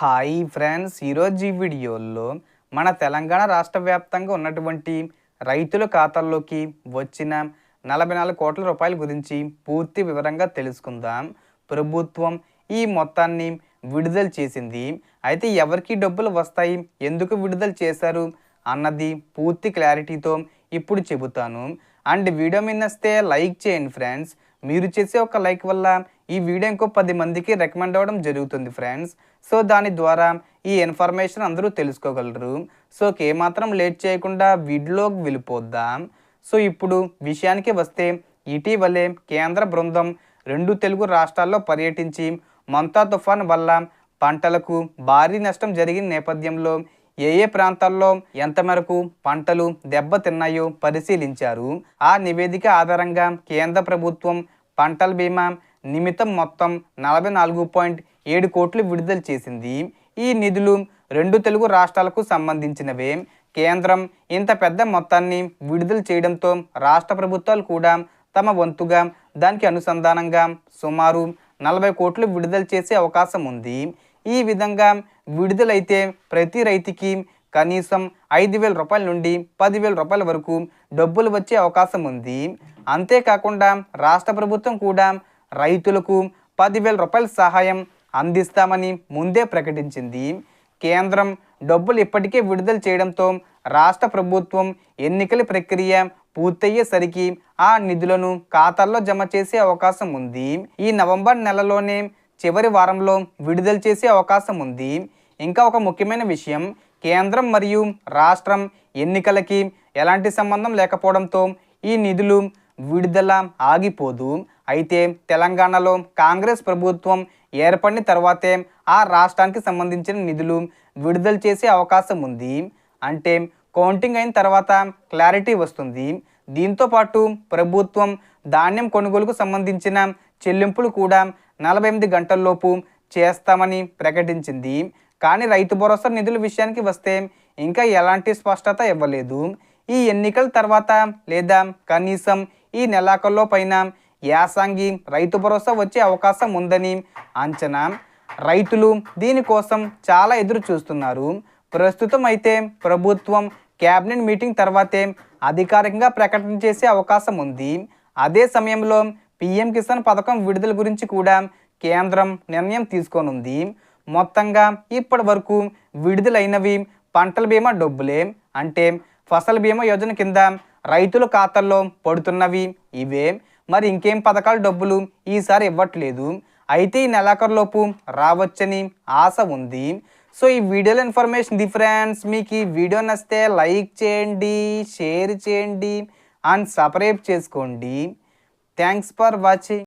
Hi friends. ఈరోజు ఈ వీడియోలో మన తెలంగాణ రాష్ట్ర వ్యాప్తంగా ఉన్నటువంటి రైతుల ఖాతాల్లోకి వచ్చిన నలభై నాలుగు కోట్ల రూపాయల గురించి పూర్తి వివరంగా తెలుసుకుందాం. ప్రభుత్వం ఈ మొత్తాన్ని విడుదల చేసింది. అయితే ఎవరికి డబ్బులు వస్తాయి? ఎందుకు విడుదల చేశారు? అన్నది పూర్తి క్లారిటీతో ఇప్పుడు చెబుతాను. అండ్ వీడియో మిన్నస్తే లైక్ చేయండి ఫ్రెండ్స్. మీరు చేసే ఒక లైక్ వల్ల ఈ వీడియో ఇంకో పది మందికి రికమెండ్ అవ్వడం జరుగుతుంది ఫ్రెండ్స్. సో దాని ద్వారా ఈ ఇన్ఫర్మేషన్ అందరూ తెలుసుకోగలరు. సో ఏమాత్రం లేట్ చేయకుండా వీడియోలోకి వెళ్ళిపోద్దాం. సో ఇప్పుడు విషయానికి వస్తే ఇటీవలే కేంద్ర బృందం రెండు తెలుగు రాష్ట్రాల్లో పర్యటించి మంతా తుఫాన్ వల్ల పంటలకు భారీ నష్టం జరిగిన నేపథ్యంలో ఏ ఏ ప్రాంతాల్లో ఎంత మేరకు పంటలు దెబ్బతిన్నాయో పరిశీలించారు. ఆ నివేదిక ఆధారంగా కేంద్ర ప్రభుత్వం పంటల బీమా నిమిత్తం మొత్తం నలభై నాలుగు పాయింట్ ఏడు కోట్లు విడుదల చేసింది. ఈ నిధులు రెండు తెలుగు రాష్ట్రాలకు సంబంధించినవే. కేంద్రం ఇంత పెద్ద మొత్తాన్ని విడుదల చేయడంతో రాష్ట్ర ప్రభుత్వాలు కూడా తమ వంతుగా దానికి అనుసంధానంగా సుమారు నలభై కోట్లు విడుదల చేసే అవకాశం ఉంది. ఈ విధంగా విడుదలైతే ప్రతి రైతుకి కనీసం ఐదు వేల రూపాయల నుండి పదివేల రూపాయల వరకు డబ్బులు వచ్చే అవకాశం ఉంది. అంతేకాకుండా రాష్ట్ర ప్రభుత్వం కూడా రైతులకు పదివేల రూపాయల సహాయం అందిస్తామని ముందే ప్రకటించింది. కేంద్రం డబ్బులు ఇప్పటికే విడుదల చేయడంతో రాష్ట్ర ప్రభుత్వం ఎన్నికల ప్రక్రియ పూర్తయ్యేసరికి ఆ నిధులను ఖాతాల్లో జమ చేసే అవకాశం ఉంది. ఈ నవంబర్ నెలలోనే చివరి వారంలో విడుదల చేసే అవకాశం ఉంది. ఇంకా ఒక ముఖ్యమైన విషయం కేంద్రం మరియు రాష్ట్రం ఎన్నికలకి ఎలాంటి సంబంధం లేకపోవడంతో ఈ నిధులు విడుదల ఆగిపోదు. అయితే తెలంగాణలో కాంగ్రెస్ ప్రభుత్వం ఏర్పడిన తర్వాతే ఆ రాష్ట్రానికి సంబంధించిన నిధులు విడుదల చేసే అవకాశం ఉంది. అంటే కౌంటింగ్ అయిన తర్వాత క్లారిటీ వస్తుంది. దీంతో పాటు ప్రభుత్వం ధాన్యం కొనుగోలుకు సంబంధించిన చెల్లింపులు కూడా నలభై ఎనిమిది గంటల్లోపు చేస్తామని ప్రకటించింది. కానీ రైతు భరోసా నిధుల విషయానికి వస్తే ఇంకా ఎలాంటి స్పష్టత ఇవ్వలేదు. ఈ ఎన్నికల తర్వాత లేదా కనీసం ఈ నెలాఖరులో పైన యాసంగి రైతు భరోసా వచ్చే అవకాశం ఉందని అంచనా. రైతులు దీనికోసం చాలా ఎదురు చూస్తున్నారు. ప్రస్తుతం అయితే ప్రభుత్వం క్యాబినెట్ మీటింగ్ తర్వాతే అధికారికంగా ప్రకటన చేసే అవకాశం ఉంది. అదే సమయంలో పిఎం కిసాన్ పథకం విడుదల గురించి కూడా కేంద్రం నిర్ణయం తీసుకోనుంది. మొత్తంగా ఇప్పటి వరకు విడుదలైనవి పంటల బీమా డబ్బులే. అంటే ఫసల్ బీమా యోజన కింద రైతుల ఖాతాల్లో పడుతున్నవి ఇవే. మరి ఇంకేం పథకాల డబ్బులు ఈసారి ఇవ్వట్లేదు. అయితే ఈ నెలాఖరులోపు రావచ్చని ఆశ ఉంది. సో ఈ వీడియోలో ఇన్ఫర్మేషన్ డిఫరెన్స్ మీకు ఈ వీడియో నచ్చితే లైక్ చేయండి షేర్ చేయండి అండ్ సబ్స్క్రైబ్ చేసుకోండి. Thanks for watching.